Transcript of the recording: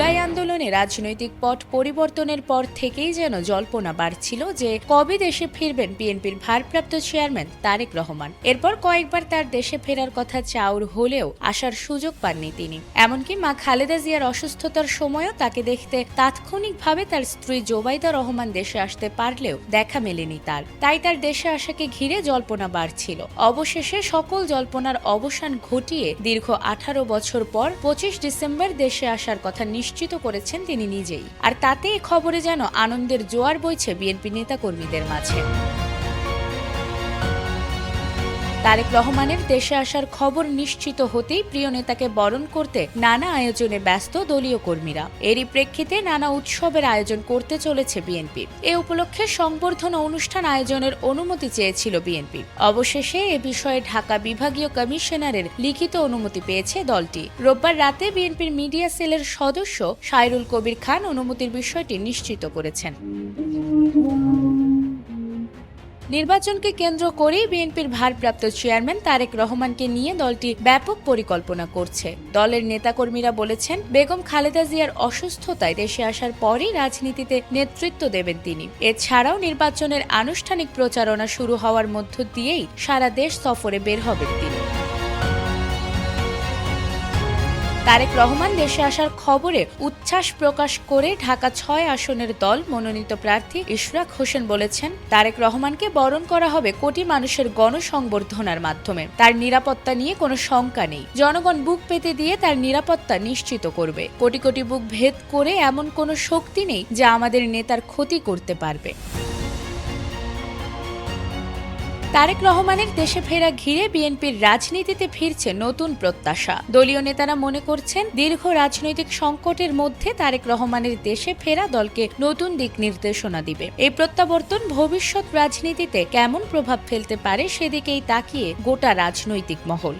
জুলাই আন্দোলনে রাজনৈতিক পট পরিবর্তনের পর থেকেই যেন জল্পনা বাড়ছিল যে কবে দেশে ফিরবেন বিএনপির ভারপ্রাপ্ত চেয়ারম্যান তারেক রহমান। এরপর কয়েকবার তার দেশে ফেরার কথা চাউর হলেও আসার সুযোগ পাননি তিনি। এমনকি মা খালেদা জিয়ার অসুস্থতার সময়ও তাকে দেখতে তাৎক্ষণিকভাবে তার স্ত্রী জোবাইদা রহমান দেশে আসতে পারলেও দেখা মেলেনি তার। তাই তার দেশে আসাকে ঘিরে জল্পনা বাড়ছিল। অবশেষে সকল জল্পনার অবসান ঘটিয়ে দীর্ঘ আঠারো বছর পর পঁচিশ ডিসেম্বর দেশে আসার কথা নিশ্চিত করেছেন তিনি নিজেই। আর তাতে এ খবরে যেন আনন্দের জোয়ার বইছে বিএনপি নেতাকর্মীদের মাঝে। তারেক রহমানের দেশে আসার খবর নিশ্চিত হতেই প্রিয় নেতাকে বরণ করতে নানা আয়োজনে ব্যস্ত দলীয় কর্মীরা। এরই প্রেক্ষিতে নানা উৎসবের আয়োজন করতে চলেছে বিএনপি। এ উপলক্ষে সংবর্ধনা অনুষ্ঠান আয়োজনের অনুমতি চেয়েছিল বিএনপি। অবশেষে এ বিষয়ে ঢাকা বিভাগীয় কমিশনারের লিখিত অনুমতি পেয়েছে দলটি। রোববার রাতে বিএনপির মিডিয়া সেলের সদস্য সাইরুল কবির খান অনুমতির বিষয়টি নিশ্চিত করেছেন। নির্বাচনকে কেন্দ্র করেই বিএনপির ভারপ্রাপ্ত চেয়ারম্যান তারেক রহমানকে নিয়ে দলটি ব্যাপক পরিকল্পনা করছে। দলের নেতাকর্মীরা বলেছেন, বেগম খালেদা জিয়ার অসুস্থতায় দেশে আসার পরই রাজনীতিতে নেতৃত্ব দেবেন তিনি। এছাড়াও নির্বাচনের আনুষ্ঠানিক প্রচারণা শুরু হওয়ার মধ্য দিয়েই সারা দেশ সফরে বের হবেন তিনি। তারেক রহমান দেশে আসার খবরে উচ্ছ্বাস প্রকাশ করে ঢাকা ছয় আসনের দল মনোনীত প্রার্থী ইশরাক হোসেন বলেছেন, তারেক রহমানকে বরণ করা হবে কোটি মানুষের গণসংবর্ধনার মাধ্যমে। তার নিরাপত্তা নিয়ে কোনো শঙ্কা নেই। জনগণ বুক পেতে দিয়ে তার নিরাপত্তা নিশ্চিত করবে। কোটি কোটি বুক ভেদ করে এমন কোনো শক্তি নেই যা আমাদের নেতার ক্ষতি করতে পারবে। তারেক রহমানের দেশে ফেরা ঘিরে বিএনপির রাজনীতিতে ফিরছে নতুন প্রত্যাশা। দলীয় নেতারা মনে করছেন, দীর্ঘ রাজনৈতিক সংকটের মধ্যে তারেক রহমানের দেশে ফেরা দলকে নতুন দিক নির্দেশনা দিবে। এই প্রত্যাবর্তন ভবিষ্যৎ রাজনীতিতে কেমন প্রভাব ফেলতে পারে সেদিকেই তাকিয়ে গোটা রাজনৈতিক মহল।